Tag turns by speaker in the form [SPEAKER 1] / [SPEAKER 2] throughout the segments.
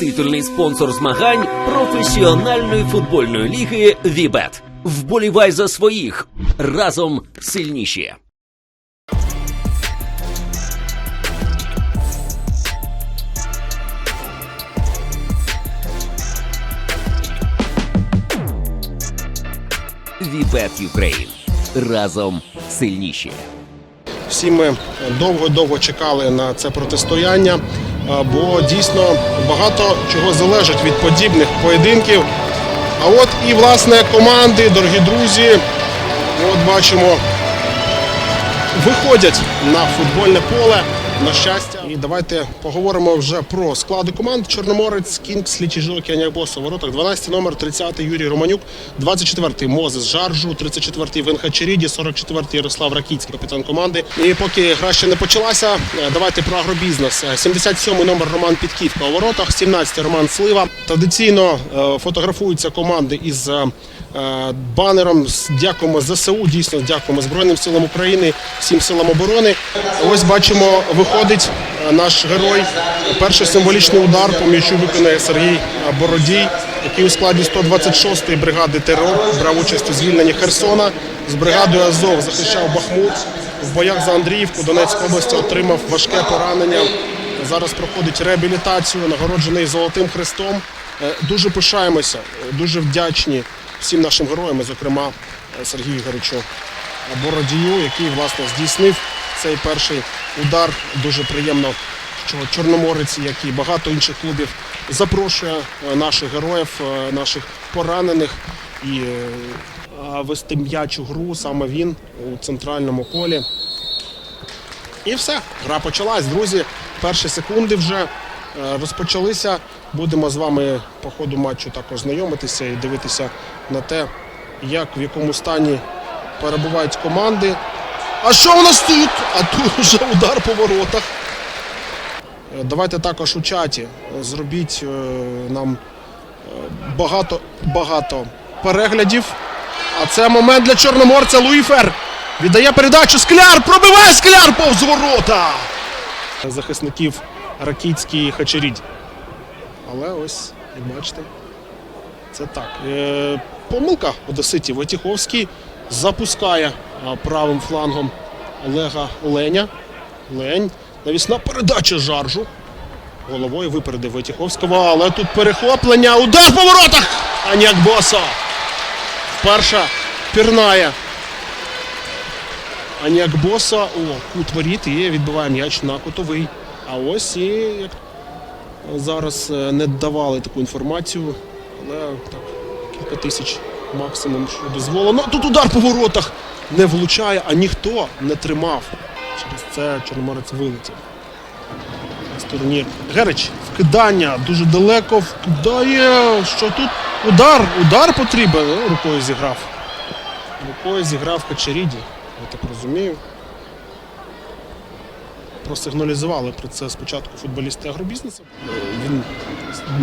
[SPEAKER 1] Титульний спонсор змагань професіональної футбольної ліги Вібет. Вболівай за своїх разом сильніші. Вібет Юкрейн. Разом сильніші.
[SPEAKER 2] Всі ми довго-довго чекали на це протистояння, бо дійсно багато чого залежить від подібних поєдинків. А от і власне команди, дорогі друзі, от бачимо, виходять на футбольне поле. На щастя, і давайте поговоримо вже про склади команд. Чорноморець, Кінгс, Лічіжок, Янябос у воротах. 12 номер, 30 Юрій Романюк, 24 Мозес Жаржу, 34 Вен Хачеріді, 44 Ярослав Ракіцький, капітан команди. І поки гра ще не почалася, давайте про агробізнес. Е, 77 номер Роман Підківка у воротах, 17 Роман Слива. Традиційно е, фотографуються команди із е, е, банером. Дякуємо ЗСУ, дійсно дякуємо Збройним силам України, всім силам оборони. Ось бачимо, виходить наш герой. Перший символічний удар по м'ячу виконує Сергій Бородій, який у складі 126-ї бригади терор брав участь у звільненні Херсона. З бригадою Азов захищав Бахмут. В боях за Андріївку Донецької області отримав важке поранення. Зараз проходить реабілітацію, нагороджений Золотим Хрестом. Е, Дуже пишаємося, е, дуже вдячні всім нашим героям, зокрема е, Сергію Ігоричу Бородію, який власне здійснив цей перший удар. Дуже приємно, що Чорноморець, як і багато інших клубів, запрошує е, наших героїв, е, наших поранених і е, вести м'яч у гру саме він у центральному полі. І все, гра почалась, друзі. Перші секунди вже розпочалися. Будемо з вами по ходу матчу також знайомитися і дивитися на те, як в якому стані перебувають команди. А що у нас тут? А тут вже удар по воротах. Е, Давайте також у чаті е, зробіть е, нам багато багато переглядів. А це момент для чорноморця Луїфер. Віддає передачу Скляр. Пробиває Скляр повз ворота. Захисників Ракіцький і. Але ось, як бачите, це так. Помилка Одеситі. Войтіховський запускає правим флангом Олега Леня. Лень. Навісна передача жаржу. Головою випередив Войтіховського, але тут перехоплення. Удар по воротах! Аніак Боса. Вперше пірнає. Аніак Боса. О, кут воріт і відбиває м'яч на кутовий. А ось і як зараз е, не давали таку інформацію, але так, кілька тисяч максимум, що дозволено. Тут удар по воротах не влучає, а ніхто не тримав. Через це Чорноморець вилетів з турнір. Герич, вкидання дуже далеко вкидає. Що тут? Удар, удар потрібен. Ну, рукою зіграв. Рукою зіграв Хачеріді, я так розумію. Просигналізували про це спочатку футболісти агробізнесу. Е, Він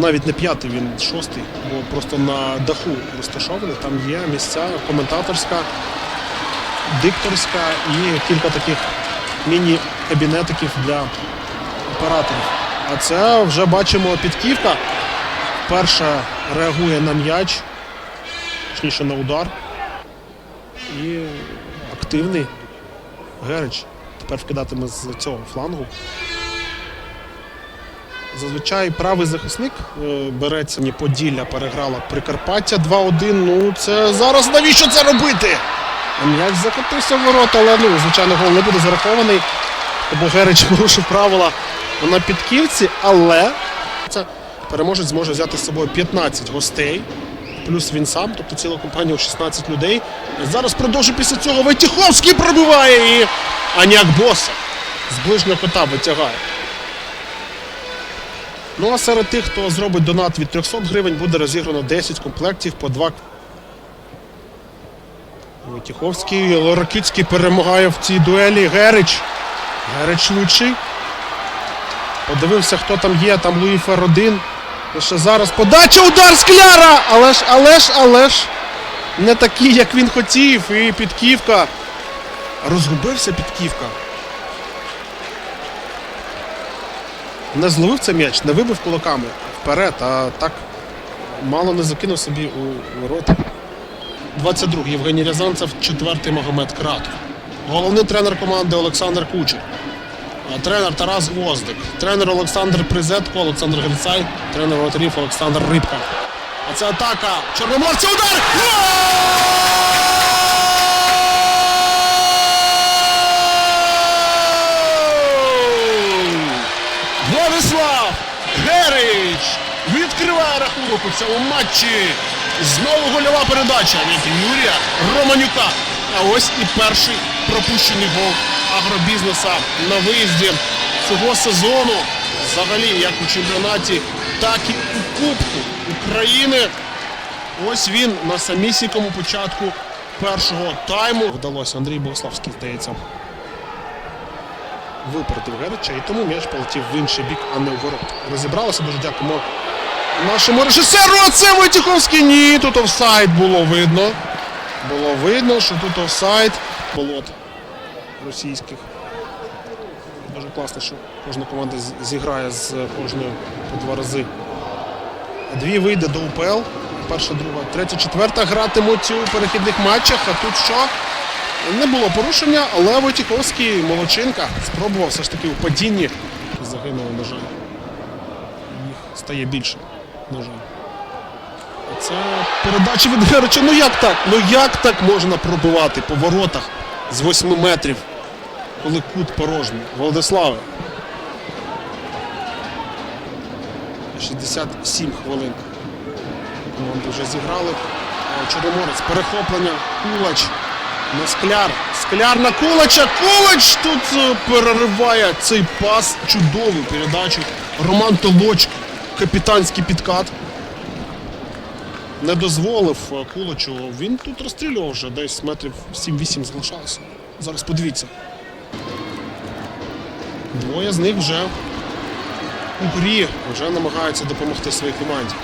[SPEAKER 2] навіть не п'ятий, він шостий, бо просто на даху розташований. Там є місця коментаторська, дикторська і кілька таких міні-кабінетиків для операторів. А це вже бачимо підківка. Перша реагує на м'яч, точніше на удар. І активний Герич тепер вкидатиме з цього флангу. Зазвичай правий захисник е, береться Поділля, переграла Прикарпаття 2-1. Ну це зараз навіщо це робити? М'яч закотився в ворота, але ну, звичайно, гол не буде зарахований. Бо Герич порушив правила на підківці, але це переможець зможе взяти з собою 15 гостей. Плюс він сам, тобто ціла компанія у 16 людей. Зараз продовжує після цього Войтіховський пробиває і Аняк Боса з ближнього кота витягає. Ну а серед тих, хто зробить донат від 300 гривень, буде розіграно 10 комплектів по 2 Войтіховський, Лоракіцький перемагає в цій дуелі. Герич. Герич швидший. Подивився, хто там є, там Луї Фер-1. Лише зараз подача, удар скляра! Але ж, але ж, але ж не такий, як він хотів. І підківка. Розгубився підківка. Не зловив цей м'яч, не вибив кулаками. вперед, а так мало не закинув собі у ворота. 22-й Євгеній Рязанцев, 4-й Магомед Кратов. Головний тренер команди Олександр Кучер. Тренер Тарас Гвоздик, тренер Олександр Призетко, Олександр Грицай, тренер воротарів Олександр Рибка. А це атака. Чорноморці удар! Владислав Герич відкриває рахунок у цьому матчі. Знову гольова передача від Юрія Романюка. А ось і перший пропущений гол агробізнеса на виїзді цього сезону. Взагалі, як у чемпіонаті, так і у Кубку України. Ось він на самісінькому початку першого тайму. Вдалося Андрій Богославський, здається, випередив Герича, і тому м'яч полетів в інший бік, а не в ворот. Розібралося, дуже дякуємо нашому режисеру. А це Войтіховський. Ні, тут офсайд було видно. Було видно, що тут офсайд. Болот російських. Дуже класно, що кожна команда зіграє з кожною по два рази. Дві вийде до УПЛ. Перша, друга, третя, четверта гратимуть у перехідних матчах. А тут що? Не було порушення, але Войтіковський молодчинка спробував все ж таки у падінні. Загинули, на жаль. Їх стає більше, на жаль. Це передача від Герича. Ну як так? Ну як так можна пробивати по воротах з 8 метрів, коли кут порожній? Владиславе. 67 хвилин. Команди вже зіграли. Чорноморець, перехоплення, Кулач на скляр. Скляр на Кулача. Кулач тут е, перериває цей пас. Чудову передачу. Роман Толочко. Капітанський підкат. Не дозволив е, Кулачу. Він тут розстрілював вже десь метрів 7-8 залишалося. Зараз подивіться. Двоє з них вже у грі вже намагаються допомогти своїй команді.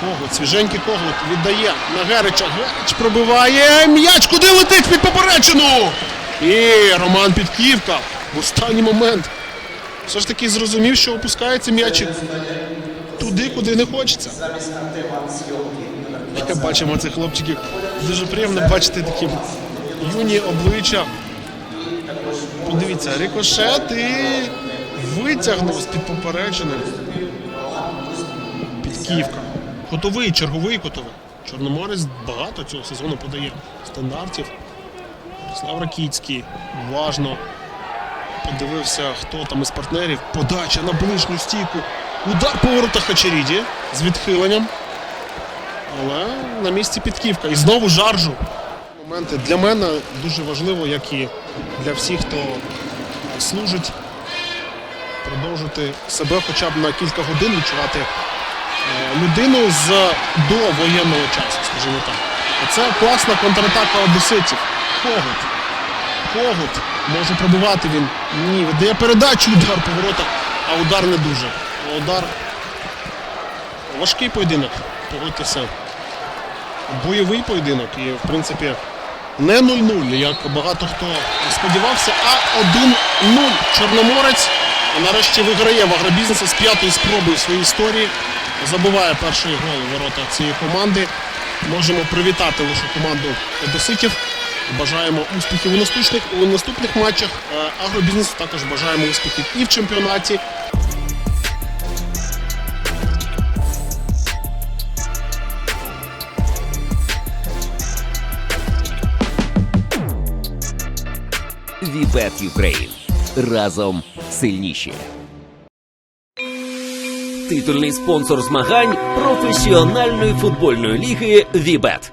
[SPEAKER 2] Коглот, свіженький Коглот віддає на Герича. Герич пробиває. М'яч куди летить під поперечину. І Роман Підківка в останній момент. Все ж таки зрозумів, що опускається м'ячик туди, куди не хочеться. Бачимо цих хлопчиків. Дуже приємно бачити такі юні обличчя. Подивіться, рикошет і витягнув з-під поперечини. Підківка. Котовий, черговий котовий. Чорноморець багато цього сезону подає стандартів. Слав Ракіцький уважно подивився, хто там із партнерів. Подача на ближню стійку. Удар по воротах Хачеріді з відхиленням. Але на місці підківка. І знову жаржу. Моменти для мене дуже важливо, як і для всіх, хто служить, продовжити себе хоча б на кілька годин відчувати е, людину з довоєнного часу, скажімо так. Це класна контратака одеситів. Когут. Когут. Може пробивати він. Ні, видає передачу удар по воротах, а удар не дуже. Удар. Важкий поєдинок, погодьтеся. Бойовий поєдинок і, в принципі, не 0-0, як багато хто сподівався, а 1-0. Чорноморець нарешті виграє в агробізнесі з п'ятої спроби в своїй історії. Забиває перший гол ворота цієї команди. Можемо привітати лише команду одеситів. Бажаємо успіхів у наступних, у наступних матчах. Е, Агробізнесу також бажаємо успіхів і в чемпіонаті.
[SPEAKER 1] Вібет Юкрейн. Разом сильніші. Титульний спонсор змагань професіональної футбольної ліги Вібет.